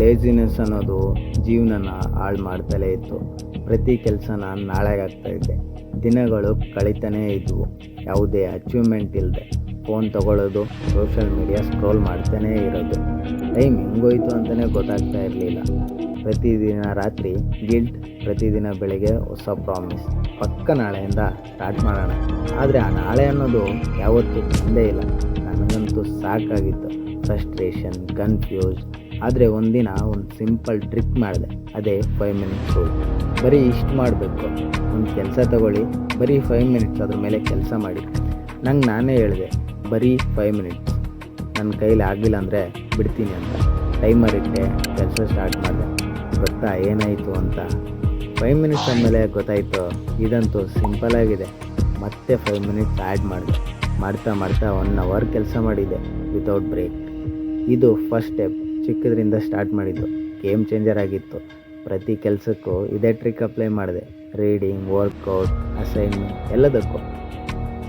Laziness ಅನ್ನೋದು ಜೀವನನ ಹಾಳು ಮಾಡ್ತಲೇ ಇತ್ತು. ಪ್ರತಿ ಕೆಲಸನ ನಾಳೆಗಾಗ್ತಾ ಇದ್ದೆ. ದಿನಗಳು ಕಳೀತಾನೇ ಇದ್ವು. ಯಾವುದೇ ಅಚೀವ್ಮೆಂಟ್ ಇಲ್ಲದೆ ಫೋನ್ ತಗೊಳ್ಳೋದು ಸೋಷಿಯಲ್ ಮೀಡಿಯಾ ಸ್ಕ್ರೋಲ್ ಮಾಡ್ತಾನೇ ಇರೋದು. ಟೈಮ್ ಹೆಂಗೋಯ್ತು ಅಂತಲೇ ಗೊತ್ತಾಗ್ತಾ ಇರಲಿಲ್ಲ. ಪ್ರತಿದಿನ ರಾತ್ರಿ ಗಿಲ್ಟ್ ಪ್ರತಿದಿನ ಬೆಳಿಗ್ಗೆ ಹೊಸ ಪ್ರಾಮಿಸ್ ಪಕ್ಕ ನಾಳೆಯಿಂದ ಸ್ಟಾರ್ಟ್ ಮಾಡೋಣ. ಆದರೆ ಆ ನಾಳೆ ಅನ್ನೋದು ಯಾವತ್ತೂ ಬಂದೇ ಇಲ್ಲ. ನನಗಂತೂ ಸಾಕಾಗಿತ್ತು. ಫ್ರಸ್ಟ್ರೇಷನ್ ಕನ್ಫ್ಯೂಸ್ ಆದರೆ ಒಂದಿನ ಒಂದು ಸಿಂಪಲ್ ಟ್ರಿಕ್ ಮಾಡಿದೆ. ಅದೇ ಫೈವ್ ಮಿನಿಟ್ಸ್ ರೂಲ್ ಬರೀ ಇಷ್ಟು ಮಾಡಬೇಕು. ಒಂದು ಕೆಲಸ ತಗೊಳ್ಳಿ. ಬರೀ ಫೈವ್ ಮಿನಿಟ್ಸ್ ಅದ್ರ ಮೇಲೆ ಕೆಲಸ ಮಾಡಿ. ನಂಗೆ ನಾನೇ ಹೇಳಿದೆ, ಬರೀ ಫೈವ್ ಮಿನಿಟ್ಸ್ ನನ್ನ ಕೈಲಿ ಆಗಲಿಲ್ಲ ಅಂದರೆ ಬಿಡ್ತೀನಿ ಅಂತ. ಟೈಮರ್ ಇಟ್ಟೆ, ಕೆಲಸ ಸ್ಟಾರ್ಟ್ ಮಾಡಿದೆ. ಗೊತ್ತಾ ಏನಾಯಿತು ಅಂತ. ಫೈವ್ ಮಿನಿಟ್ಸ್ ಆದಮೇಲೆ ಗೊತ್ತಾಯಿತು, ಇದಂತೂ ಸಿಂಪಲ್ ಆಗಿದೆ. ಮತ್ತೆ ಫೈವ್ ಮಿನಿಟ್ಸ್ ಆ್ಯಡ್ ಮಾಡಿದೆ. ಮಾಡ್ತಾ ಮಾಡ್ತಾ ಒನ್ ಅವರ್ ಕೆಲಸ ಮಾಡಿದೆ ವಿತೌಟ್ ಬ್ರೇಕ್ ಇದು ಫಸ್ಟ್ ಸ್ಟೆಪ್ ಚಿಕ್ಕದ್ರಿಂದ ಸ್ಟಾರ್ಟ್ ಮಾಡಿದ್ದು. ಗೇಮ್ ಚೇಂಜರ್ ಆಗಿತ್ತು. ಪ್ರತಿ ಕೆಲಸಕ್ಕೂ ಇದೇ ಟ್ರಿಕ್ ಅಪ್ಲೈ ಮಾಡಿದೆ. ರೀಡಿಂಗ್ ವರ್ಕೌಟ್ ಅಸೈನ್ಮೆಂಟ್ ಎಲ್ಲದಕ್ಕೂ.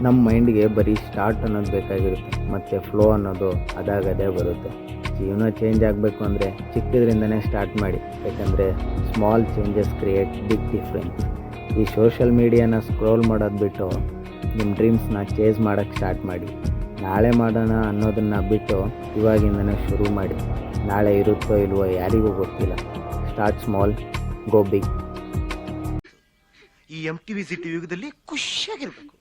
ನಮ್ಮ ಮೈಂಡ್ಗೆ ಬರೀ ಸ್ಟಾರ್ಟ್ ಅನ್ನೋದು ಬೇಕಾಗಿರುತ್ತೆ. ಮತ್ತು ಫ್ಲೋ ಅನ್ನೋದು ಅದಾಗದೇ ಬರುತ್ತೆ. ಜೀವನ ಚೇಂಜ್ ಆಗಬೇಕು ಅಂದರೆ ಚಿಕ್ಕದ್ರಿಂದನೇ ಸ್ಟಾರ್ಟ್ ಮಾಡಿ. ಯಾಕಂದರೆ small changes create big difference ಈ ಸೋಷಲ್ ಮೀಡಿಯಾನ ಸ್ಕ್ರೋಲ್ ಮಾಡೋದು ಬಿಟ್ಟು ನಿಮ್ಮ ಡ್ರೀಮ್ಸ್ನ ಚೇಸ್ ಮಾಡೋಕ್ಕೆ ಸ್ಟಾರ್ಟ್ ಮಾಡಿ. ನಾಳೆ ಮಾಡೋಣ ಅನ್ನೋದನ್ನು ಬಿಟ್ಟು ಇವಾಗಿಂದನೇ ಶುರು ಮಾಡಿ. ನಾಳೆ ಇರುತ್ತೋ ಇಲ್ವೋ ಯಾರಿಗೂ ಗೊತ್ತಿಲ್ಲ. ಸ್ಟಾರ್ಟ್ ಸ್ಮಾಲ್ ಗೋ ಬಿಗ್ ಈ ಎಂ ಟಿ ವಿ ಸಿಟಿ ಯುಗದಲ್ಲಿ ಖುಷಿಯಾಗಿರ್ಬೇಕು.